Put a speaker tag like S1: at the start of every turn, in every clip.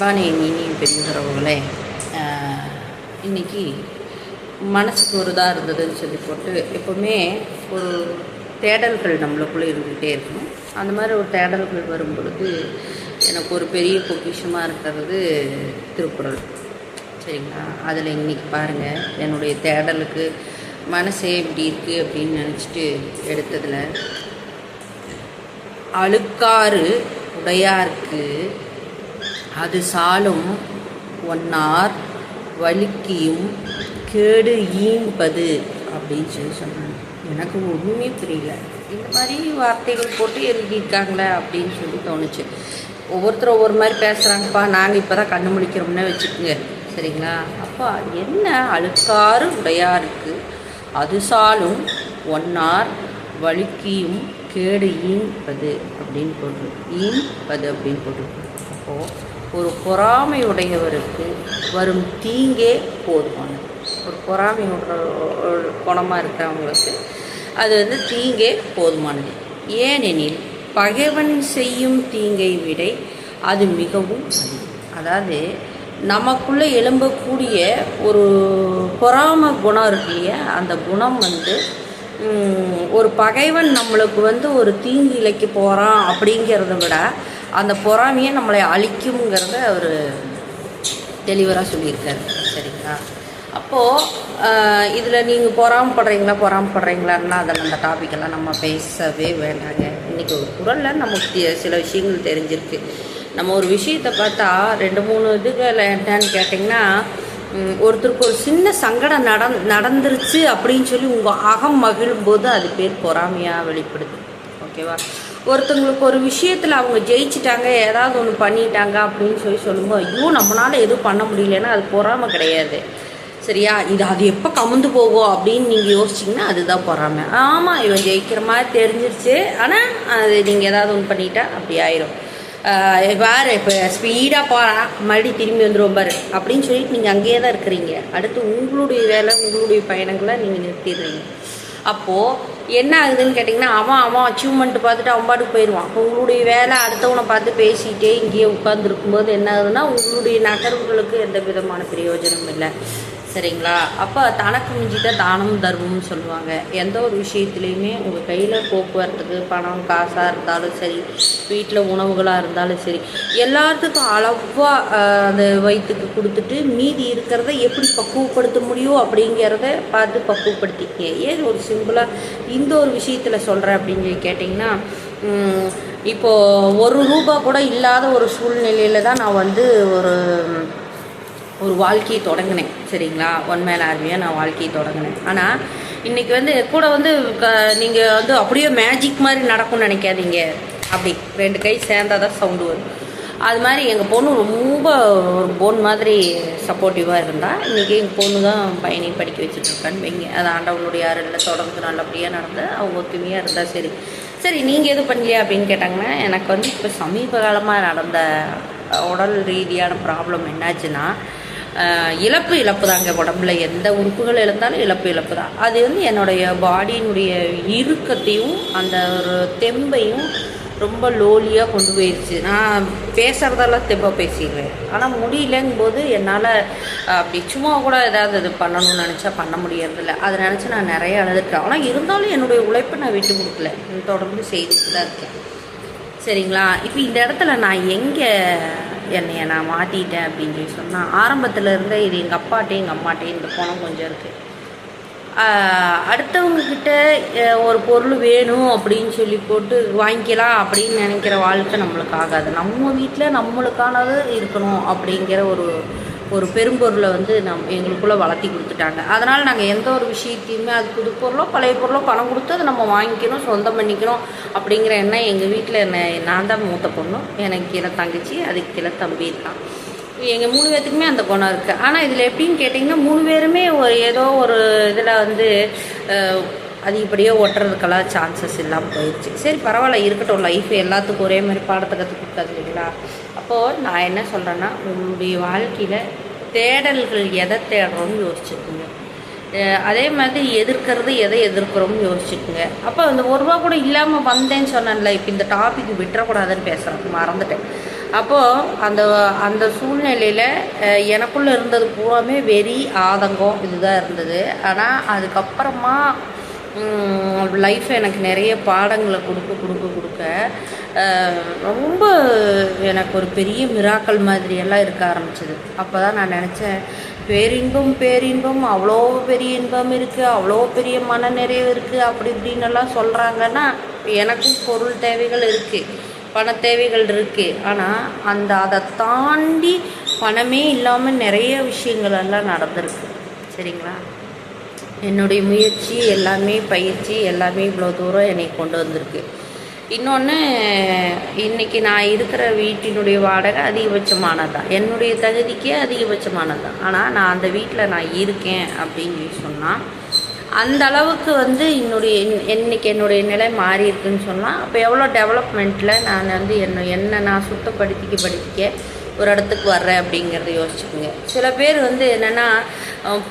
S1: வாணி இனி பெரியவர்களே இன்னைக்கு மனசுக்கு ஒரு இதாக இருந்ததுன்னு சொல்லி போட்டு எப்போவுமே ஒரு தேடல்கள் நம்மளுக்குள்ளே இருந்துகிட்டே இருக்கும் அந்த மாதிரி ஒரு தேடல்கள் வரும்பொழுது எனக்கு ஒரு பெரிய பொக்கிஷமாக இருக்கிறது திருக்குறள். சரிங்களா? அதில் இன்றைக்கி பாருங்கள் என்னுடைய தேடலுக்கு மனசே இப்படி இருக்குது அப்படின்னு நினச்சிட்டு எடுத்ததில் அழுக்காறு உடையாருக்கு அது சாலும் ஒன்னார் வலுக்கியும் கேடு ஈம்பது அப்படின்னு சொல்லி சொன்னாங்க. எனக்கு ஒன்றுமே புரியல. இந்த மாதிரி வார்த்தைகள் போட்டு எழுதியிருக்காங்களே அப்படின்னு சொல்லி தோணுச்சு. ஒவ்வொருத்தரும் ஒவ்வொரு மாதிரி பேசுகிறாங்கப்பா நாங்கள் இப்போ தான் கண்ணு முடிக்கிறோம்னே வச்சுக்கோங்க. சரிங்களா? அப்பா என்ன அழுக்காறு உடையாருக்கு? அது சாலும் ஒன்னார் வழுக்கியும் கேடு ஈன்பது அப்படின்னு போட்டு ஈன்பது அப்படின்னு போட்டு அப்போது ஒரு பொறாமை உடையவருக்கு வரும் தீங்கே போதுமானது. ஒரு பொறாமை குணமாக இருக்கிறவங்களுக்கு அது வந்து தீங்கே போதுமானது. ஏனெனில் பகைவன் செய்யும் தீங்கை விட அது மிகவும் அதிகம் அதாவது நமக்குள்ளே எழும்பக்கூடிய ஒரு பொறாம குணம் இருக்கு இல்லையா? அந்த குணம் வந்து ஒரு பகைவன் நம்மளுக்கு வந்து ஒரு தீங்கு இலைக்கு போகிறான் அப்படிங்கிறத விட அந்த பொறாமையை நம்மளை அழிக்குங்கிறத அவர் தெளிவராக சொல்லியிருக்காரு. சரிங்களா? அப்போது இதில் நீங்கள் பொறாமப்படுறீங்களா பொறாமப்படுறீங்களான்னா அதில் அந்த டாப்பிக்கெல்லாம் நம்ம பேசவே வேண்டாங்க. இன்றைக்கி ஒரு குரலில் நமக்கு சில விஷயங்கள் தெரிஞ்சிருக்கு. நம்ம ஒரு விஷயத்தை பார்த்தா ரெண்டு மூணு இதுகள் என்னன்னு கேட்டிங்கன்னா ஒருத்தருக்கு ஒரு சின்ன சங்கடம் நடந் நடந்துருச்சு அப்படின்னு சொல்லி உங்கள் அகம் மகிழும்போது அது பேர் பொறாமையாக வெளிப்படுது. ஓகேவா? ஒருத்தங்களுக்கு ஒரு விஷயத்தில் அவங்க ஜெயிச்சிட்டாங்க ஏதாவது ஒன்று பண்ணிட்டாங்க அப்படின்னு சொல்லி சொல்லும்போது ஐயோ நம்மளால் எதுவும் பண்ண முடியலன்னா அது பொறாமை கிடையாது. சரியா? இது அது எப்போ கமுந்து போகும் அப்படின்னு நீங்கள் யோசிச்சிங்கன்னா அதுதான் பொறாமை. ஆமாம் இவன் ஜெயிக்கிற மாதிரி தெரிஞ்சிருச்சு. ஆனால் அது நீங்கள் ஏதாவது ஒன்று பண்ணிட்டா அப்படி ஆயிரும். வேறு பாரு இப்போ ஸ்பீடாக போகிறான் மறுபடியும் திரும்பி வந்துருவோம் பாரு அப்படின்னு சொல்லிட்டு நீங்கள் அங்கேயே தான் இருக்கிறீங்க. அடுத்து உங்களுடைய வேலை உங்களுடைய பயணங்களை நீங்கள் நிறுத்திடுறீங்க. அப்போது என்ன ஆகுதுன்னு கேட்டிங்கன்னா அவன் அவன் அச்சீவ்மெண்ட் பார்த்துட்டு அவன் பாட்டுக்கு போயிடுவான். இப்போ உங்களுடைய வேலை அடுத்தவனை பார்த்து பேசிக்கிட்டே இங்கேயே உட்காந்துருக்கும்போது என்ன ஆகுதுன்னா உங்களுடைய நகர்வுகளுக்கு எந்த விதமான பிரயோஜனமும் இல்லை. சரிங்களா? அப்போ தனக்கு மிஞ்சிட்ட தானம் தர்மம்னு சொல்லுவாங்க. எந்த ஒரு விஷயத்துலையுமே உங்கள் கையில் போக்குவரத்துக்கு பணம் காசாக இருந்தாலும் சரி வீட்டில் உணவுகளாக இருந்தாலும் சரி எல்லாத்துக்கும் அளவாக அந்த வயிற்றுக்கு கொடுத்துட்டு மீதி இருக்கிறத எப்படி பக்குவப்படுத்த முடியும் அப்படிங்கிறத பார்த்து பக்குவப்படுத்திக்கங்க. ஏன் ஒரு சிம்பிளாக இந்த ஒரு விஷயத்தில் சொல்கிறேன் அப்படின்னு சொல்லி கேட்டிங்கன்னா இப்போது ஒரு ரூபா கூட இல்லாத ஒரு சூழ்நிலையில் தான் நான் வந்து ஒரு ஒரு வாழ்க்கையை தொடங்கினேன் சரிங்களா? ஒன் மேல் ஆர்மியாக நான் வாழ்க்கையை தொடங்கினேன். ஆனால் இன்றைக்கி வந்து கூட வந்து க நீங்கள் வந்து அப்படியே மேஜிக் மாதிரி நடக்கும்னு நினைக்காதீங்க. அப்படி ரெண்டு கை சேர்ந்தாதான் தான் சவுண்டு வரும். அது மாதிரி எங்கள் பொண்ணு ரொம்ப ஒரு பொன் மாதிரி சப்போர்ட்டிவாக இருந்தால் இன்றைக்கி எங்கள் பொண்ணு தான் பையனையும் படிக்க வச்சுட்ருக்கான்னு வைங்க. அது ஆண்டவனுடைய அருளில் தொடர்ந்து நல்லபடியாக நடந்து அவங்க ஒத்துமையாக இருந்தால் சரி. சரி நீங்கள் எதுவும் பண்ணலையா அப்படின்னு கேட்டாங்கன்னா எனக்கு வந்து இப்போ சமீப காலமாக நடந்த உடல் ரீதியான ப்ராப்ளம் என்னாச்சுன்னா இழப்பு இழப்பு தாங்க உடம்புல. எந்த உறுப்புகள் இழந்தாலும் இழப்பு இழப்பு தான் அது வந்து என்னுடைய பாடியினுடைய இறுக்கத்தையும் அந்த ஒரு தெம்பையும் ரொம்ப லோலியாக கொண்டு போயிடுச்சு நான் பேசுகிறதெல்லாம் தெம்பாக பேசிடுவேன். ஆனால் முடியலங்கும்போது என்னால் அப்படி சும்மா கூட ஏதாவது இது பண்ணணும்னு நினச்சா பண்ண முடியறதில்ல. அதை நினச்சி நான் நிறைய அழுதுட்டேன். ஆனால் இருந்தாலும் என்னுடைய உழைப்பை நான் விட்டு கொடுக்கல. தொடர்ந்து செய்துட்டு தான் இருக்கேன். சரிங்களா? இப்போ இந்த இடத்துல நான் எங்கே என்னைய நான் மாட்டிட்டேன் அப்படின்னு சொல்லி சொன்னால் ஆரம்பத்தில் இருந்த இது எங்கள் அப்பாட்டையும் எங்கள் அம்மாட்டையும் இந்த பணம் கொஞ்சம் இருக்குது அடுத்தவங்கக்கிட்ட ஒரு பொருள் வேணும் அப்படின்னு சொல்லி போட்டு வாங்கிக்கலாம் அப்படின்னு நினைக்கிற வாழ்க்கை நம்மளுக்கு ஆகாது. நம்ம வீட்டில் நம்மளுக்கானது இருக்கணும் அப்படிங்கிற ஒரு ஒரு பெரும்பொருளை வந்து நம் எங்களுக்குள்ளே வளர்த்தி கொடுத்துட்டாங்க. அதனால் நாங்கள் எந்த ஒரு விஷயத்தையுமே அது புது பொருளோ பழைய பொருளோ பணம் கொடுத்து அதை நம்ம வாங்கிக்கணும் சொந்தம் பண்ணிக்கணும் அப்படிங்கிற எண்ணம் எங்கள் வீட்டில் என்ன நான் தான் மூத்த பொண்ணும் எனக்கு கீழே தங்கச்சி அதுக்கு கீழே தம்பி இருக்கான். எங்கள் மூணு பேர்த்துக்குமே அந்த குணம் இருக்குது ஆனால் இதில் எப்படின்னு கேட்டிங்கன்னா மூணு பேருமே ஒரு ஏதோ ஒரு இதில் வந்து அதிகப்படியாக ஒட்டுறதுக்கெல்லாம் சான்சஸ் இல்லாமல் போயிடுச்சு சரி பரவாயில்ல இருக்கட்டும் லைஃப் எல்லாத்துக்கும் ஒரே மாதிரி பாடத்தை கற்றுக் கொடுக்காது இல்லைங்களா அப்போது நான் என்ன சொல்கிறேன்னா உங்களுடைய வாழ்க்கையில் தேடல்கள் எதை தேடுறோம்னு யோசிச்சுக்கோங்க. அதே மாதிரி எதிர்க்கிறது எதை எதிர்க்கிறோம்னு யோசிச்சுக்குங்க. அப்போ அந்த ஒரு ரூபா கூட இல்லாமல் வந்தேன்னு சொன்னேன்ல இப்போ இந்த டாபிக் விட்டுறக்கூடாதுன்னு பேசுகிறேன் மறந்துட்டேன். அப்போது அந்த அந்த சூழ்நிலையில் எனக்குள்ளே இருந்தது பூராமே வெறி ஆதங்கம் இதுதான் இருந்தது. ஆனால் அதுக்கப்புறமா லைஃப் எனக்கு நிறைய பாடங்களை கொடுக்க கொடுக்க கொடுக்க. ரொம்ப எனக்கு ஒரு பெரிய மிராக்கள் மாதிரி எல்லாம் இருக்க ஆரம்பிச்சது. அப்போ தான் நான் நினச்சேன் பேரின்பம் பேரின்பம் அவ்வளோ பெரிய இன்பம் இருக்குது அவ்வளோ பெரிய மன நிறைவு இருக்குது அப்படி இப்படின்னு எல்லாம் சொல்கிறாங்கன்னா எனக்கும் பொருள் தேவைகள் இருக்குது பண தேவைகள் இருக்குது ஆனால் அந்த அதை தாண்டி பணமே இல்லாமல் நிறைய விஷயங்கள் எல்லாம் நடந்திருக்கு. சரிங்களா? என்னுடைய முயற்சி எல்லாமே பயிற்சி எல்லாமே இவ்வளோ தூரம் என்னை கொண்டு வந்திருக்கு. இன்னொன்று இன்றைக்கி நான் இருக்கிற வீட்டினுடைய வாடகை அதிகபட்சமானது தான் என்னுடைய தகுதிக்கே அதிகபட்சமானது தான் ஆனால் நான் அந்த வீட்டில் நான் இருக்கேன் அப்படின்னு சொன்னால் அந்த அளவுக்கு வந்து என்னுடைய இன்னைக்கு என்னுடைய நிலை மாறி இருக்குன்னு சொன்னால் அப்போ எவ்வளோ டெவலப்மெண்ட்டில் நான் வந்து என்ன என்ன நான் சுத்தப்படுத்திக்க படிக்க ஒரு இடத்துக்கு வர்றேன் அப்படிங்கிறத யோசிச்சுக்கோங்க. சில பேர் வந்து என்னென்னா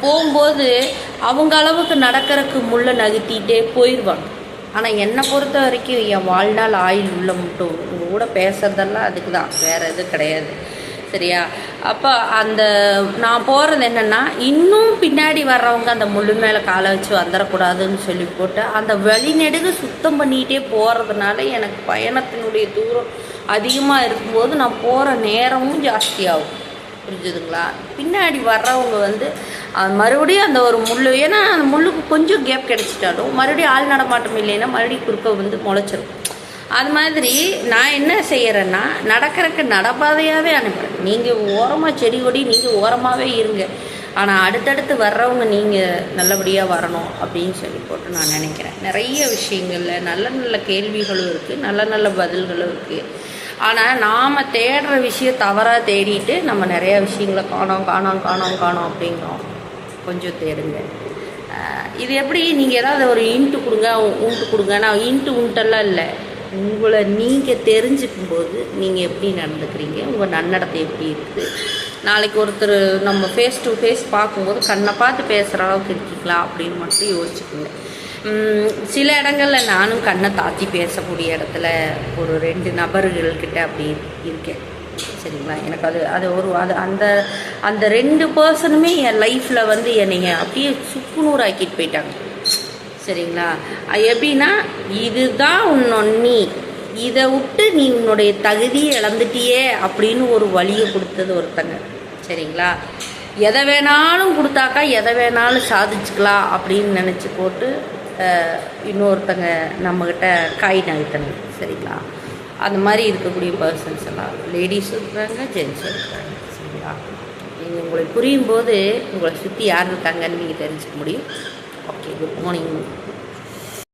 S1: போகும்போது அவங்க அளவுக்கு நடக்கிறதுக்கு முள்ள நகர்த்திட்டே போயிடுவாங்க ஆனால் என்னை பொறுத்த வரைக்கும் என் வாழ்நாள் ஆயுள் உள்ள மட்டும் உங்கள் கூட பேசுறதெல்லாம் அதுக்கு தான் வேறு எதுவும் கிடையாது. சரியா? அப்போ அந்த நான் போகிறது என்னென்னா இன்னும் பின்னாடி வர்றவங்க அந்த முள்ளு மேலே காலை வச்சு வந்துடக்கூடாதுன்னு சொல்லி போட்டு அந்த வழிநெடுகு சுத்தம் பண்ணிகிட்டே போகிறதுனால எனக்கு பயணத்தினுடைய தூரம் அதிகமாக இருக்கும்போது நான் போகிற நேரமும் ஜாஸ்தியாகும். புரிஞ்சுதுங்களா? பின்னாடி வர்றவங்க வந்து அது மறுபடியும் அந்த ஒரு முள் ஏன்னா அந்த முள்ளுக்கு கொஞ்சம் கேப் கிடச்சிட்டாலும் மறுபடியும் ஆள் நடமாட்டம் இல்லைன்னா மறுபடியும் குறுக்க வந்து முளைச்சிரும். அது மாதிரி நான் என்ன செய்கிறேன்னா நடக்கிறதுக்கு நடப்பாதையாகவே அனுப்புகிறேன் நீங்கள் ஓரமாக செடி கொடி நீங்கள் ஓரமாகவே இருங்க. ஆனால் அடுத்தடுத்து வர்றவங்க நீங்கள் நல்லபடியாக வரணும் அப்படின்னு சொல்லி போட்டு நான் நினைக்கிறேன். நிறைய விஷயங்களில் நல்ல நல்ல கேள்விகளும் இருக்குது நல்ல நல்ல பதில்களும் இருக்குது ஆனால் நாம் தேடுற விஷயம் தவறாக தேடிட்டு நம்ம நிறையா விஷயங்களை காணோம் காணோம் காணோம் காணோம் அப்படிங்கிறோம். கொஞ்சம் தேடுங்க. இது எப்படி நீங்கள் ஏதாவது ஒரு இன்ட்டு கொடுங்க உண்டு கொடுங்க. நான் இன்ட்டு உண்டெல்லாம் இல்லை. உங்களை நீங்கள் தெரிஞ்சுக்கும் போது நீங்கள் எப்படி நடந்துக்கிறீங்க? உங்கள் நன்னடத்தை எப்படி இருக்குது? நாளைக்கு ஒருத்தர் நம்ம ஃபேஸ் டு ஃபேஸ் பார்க்கும்போது கண்ணை பார்த்து பேசுகிற அளவுக்கு இருக்கீங்களா அப்படின்னு மட்டும் யோசிச்சுக்கோங்க. சில இடங்களில் நானும் கண்ணை தாத்தி பேசக்கூடிய இடத்துல ஒரு ரெண்டு நபர்கள்கிட்ட அப்படி இருக்கேன். சரிங்களா? எனக்கு அது அது ஒரு அது அந்த அந்த ரெண்டு பர்சனுமே என் லைஃப்பில் வந்து என்னைய அப்படியே சுக்குநூறாக்கிட்டு போயிட்டாங்க. சரிங்களா? அது எப்படின்னா இதுதான் உன்னொன் நீ இதை விட்டு நீ உன்னுடைய தகுதியை இழந்துட்டியே அப்படின்னு ஒரு வழியை கொடுத்தது ஒருத்தங்க. சரிங்களா? எதை வேணாலும் கொடுத்தாக்கா எதை வேணாலும் சாதிச்சுக்கலாம் அப்படின்னு நினச்சி போட்டு இன்னொருத்தங்க நம்மக்கிட்ட காய் நகர்த்தணும் சரிங்களா? அந்த மாதிரி இருக்கக்கூடிய பர்சன்ஸ் எல்லாம். லேடிஸும் இருக்கிறாங்க ஜென்ஸும் இருக்கிறாங்க சரிங்களா நீங்கள் உங்களுக்கு புரியும் போது உங்களை சுற்றி யார் இருக்காங்கன்னு நீங்கள் தெரிஞ்சுக்க முடியும். Okay good morning